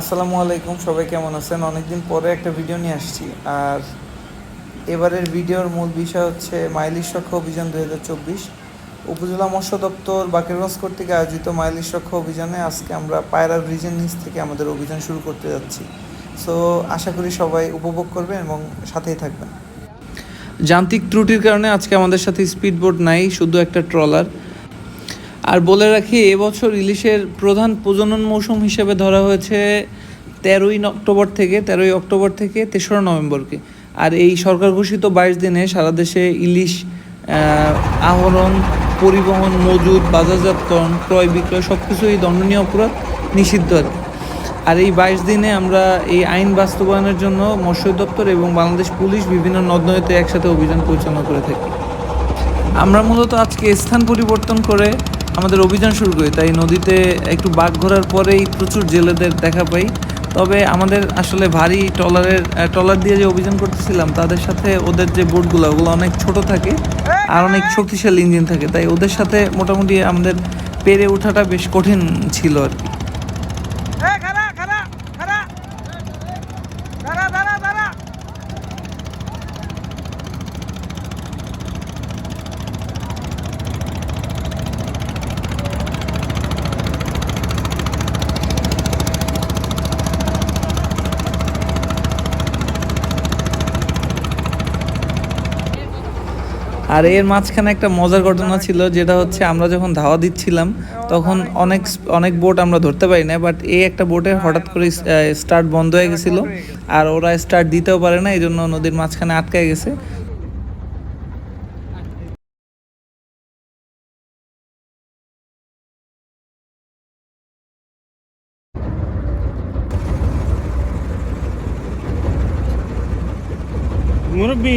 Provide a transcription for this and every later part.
আসসালামু আলাইকুম, সবাই কেমন আছেন? অনেকদিন পরে একটা ভিডিও নিয়ে আসছি। আর এবারের ভিডিওর মূল বিষয় হচ্ছে মাইলিশ রক্ষা অভিযান দুই হাজার চব্বিশ। উপজেলা মৎস্য দপ্তর বাকেরগঞ্জ কর্তৃক আয়োজিত মাইলিশ রক্ষা অভিযানে আজকে আমরা পায়রা ব্রিজের নিচ থেকে আমাদের অভিযান শুরু করতে যাচ্ছি। সো আশা করি সবাই উপভোগ করবেন এবং সাথেই থাকবেন। যান্ত্রিক ত্রুটির কারণে আজকে আমাদের সাথে স্পিড বোট নাই, শুধু একটা ট্রলার আর বলে রাখি, এবছর ইলিশের প্রধান প্রজনন মৌসুম হিসেবে ধরা হয়েছে তেরোই অক্টোবর থেকে, তেরোই অক্টোবর থেকে তেসরা নভেম্বরকে আর এই সরকার ঘোষিত বাইশ দিনে সারা দেশে ইলিশ আহরণ, পরিবহন, মজুদ বাজারজাতকরণ ক্রয় বিক্রয় সব কিছুই দণ্ডনীয় অপরাধ, নিষিদ্ধ আর। আর এই বাইশ দিনে আমরা এই আইন বাস্তবায়নের জন্য মৎস্য দপ্তর এবং বাংলাদেশ পুলিশ বিভিন্ন নদ নদীতে একসাথে অভিযান পরিচালনা করে থাকি আমরা মূলত আজকে স্থান পরিবর্তন করে আমাদের অভিযান শুরু করি, তাই নদীতে একটু বাঘ ঘোরার পরেই প্রচুর জেলেদের দেখা পাই। তবে আমাদের আসলে ভারী ট্রলারের ট্রলার দিয়ে যে অভিযান করতেছিলাম, তাদের সাথে ওদের যে বোটগুলো, ওগুলো অনেক ছোট থাকে আর অনেক শক্তিশালী ইঞ্জিন থাকে, তাই ওদের সাথে মোটামুটি আমাদের পেরে ওঠাটা বেশ কঠিন ছিল আর কি। আর এর মাঝখানে একটা মজার ঘটনা ছিল, যেটা হচ্ছে আমরা যখন ধাওয়া দিচ্ছিলাম, তখন অনেক অনেক বোট আমরা ধরতে পারি না বাট এই একটা বোটে হঠাৎ করে স্টার্ট বন্ধ হয়ে গেছিল। আর ওরা স্টার্ট দিতেও পারে না এই জন্য নদীর মাঝখানে আটকায় গেছে। মুরব্বী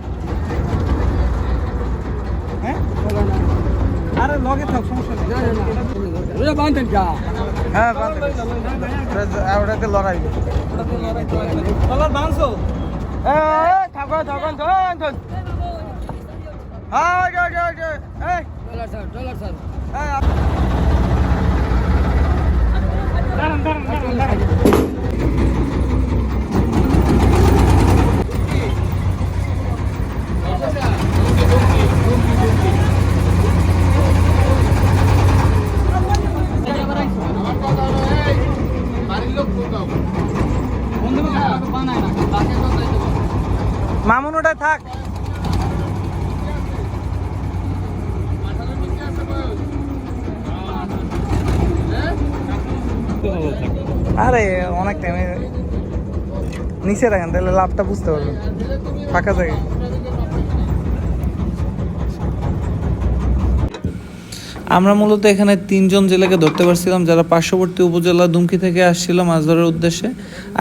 আরে লগে থাক সমস্যা নেই। বাঁধেন যা। হ্যাঁ ওটাকে লড়াই। বাঁধছো? এ থাকো থাকো ধন ধন। হ্যাঁ ডলার স্যার ডলার স্যার। দাঁড়ান আরে, অনেক টাইমে নিচে রাখেন, তাহলে লাভটা বুঝতে পারবেন। ফাঁকা জায়গায়। আমরা মূলত এখানে তিনজন জেলেকে ধরতে পারছিলাম, যারা পার্শ্ববর্তী উপজেলা দুমকি থেকে আসছিল মাছ ধরার উদ্দেশ্যে।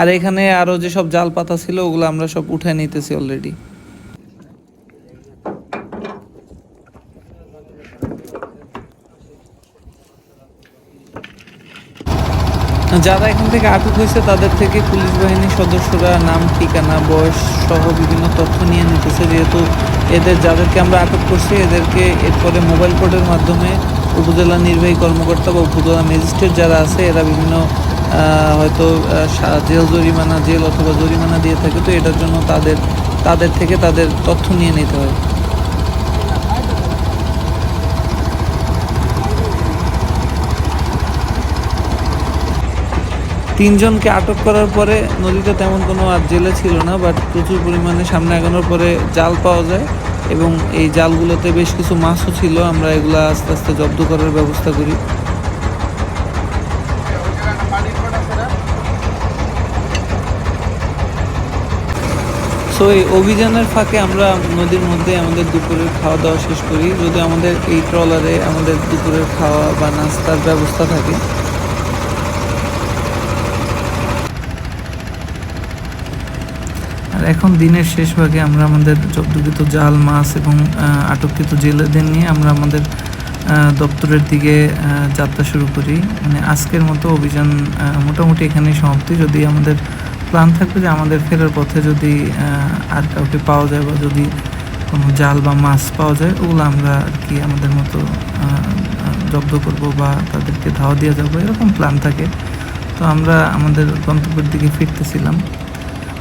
আর এখানে আরও যেসব জাল পাতা ছিল, ওগুলো আমরা সব উঠে নিতেছি অলরেডি যারা এখান থেকে আটক হয়েছে, তাদের থেকে পুলিশ বাহিনীর সদস্যরা নাম, ঠিকানা, বয়স সহ বিভিন্ন তথ্য নিয়ে নিতেছে। যেহেতু এদের, যাদেরকে আমরা আটক করছি, এদেরকে এরপরে মোবাইল কোর্টের মাধ্যমে উপজেলা নির্বাহী কর্মকর্তা বা উপজেলা ম্যাজিস্ট্রেট যারা আছে, এরা বিভিন্ন হয়তো জেল জরিমানা, জেল অথবা জরিমানা দিয়ে থাকে। তো এটার জন্য তাদের তাদের থেকে তাদের তথ্য নিয়ে নিতে হয়। তিনজনকে আটক করার পরে নদীতে তেমন কোনো আর জেলে ছিল না বাট প্রচুর পরিমাণে সামনে আগানোর পরে জাল পাওয়া যায় এবং এই জালগুলোতে বেশ কিছু মাছও ছিল। আমরা এগুলো আস্তে আস্তে জব্দ করার ব্যবস্থা করি। সো এই অভিযানের ফাঁকে আমরা নদীর মধ্যে আমাদের দুপুরের খাওয়া দাওয়া শেষ করি। যদি আমাদের এই ট্রলারে আমাদের দুপুরের খাওয়া বা নাস্তার ব্যবস্থা থাকে এখন দিনের শেষ ভাগে আমরা আমাদের জব্দকৃত জাল, মাছ এবং আটককৃত জেলেদের নিয়ে আমরা আমাদের দপ্তরের দিকে যাত্রা শুরু করি। মানে আজকের মতো অভিযান মোটামুটি এখানেই সমাপ্তি। যদি আমাদের প্ল্যান থাকবে যে আমাদের ফেরার পথে যদি আর কাউকে পাওয়া যায় বা যদি কোনো জাল বা মাছ পাওয়া যায়, ওগুলো আমরা আর কি আমাদের মতো জব্দ করব বা তাদেরকে ধাওয়া দিয়ে যাব, এরকম প্ল্যান থাকে। তো আমরা আমাদের গন্তব্যের দিকে ফিরতেছিলাম।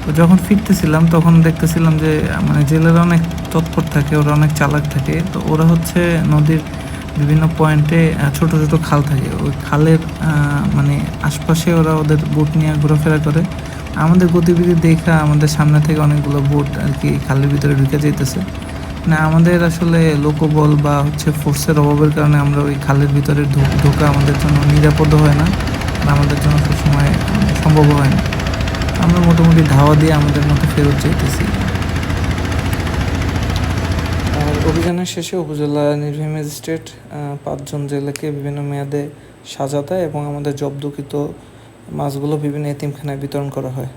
তো যখন ফিরতেছিলাম, তখন দেখতেছিলাম যে মানে জেলেরা অনেক তৎপর থাকে, ওরা অনেক চালাক থাকে। তো ওরা হচ্ছে নদীর বিভিন্ন পয়েন্টে ছোট ছোট খাল থাকে। ওই খালের মানে আশপাশে ওরা ওদের বোট নিয়ে ঘোরাফেরা করে। আমাদের গতিবিধি দেখা আমাদের সামনে থেকে অনেকগুলো বোট আর কি খালের ভিতরে ঢুকে যেতেছে না, আমাদের আসলে লোকবল বা হচ্ছে ফোর্সের অভাবের কারণে আমরা ওই খালের ভিতরে ঢোকা আমাদের জন্য নিরাপদ হয় না। আমাদের জন্য সবসময় মানে সম্ভব হয় না। আমরা মোটামুটি ধাওয়া দিয়ে আমাদের মতো ফেরত যেতেছি আর অভিযানের শেষে উপজেলা নির্বাহী ম্যাজিস্ট্রেট পাঁচজন জেলাকে বিভিন্ন মেয়াদে সাজা দেয় এবং আমাদের জব্দকৃত মাছগুলো বিভিন্ন এতিমখানায় বিতরণ করা হয়।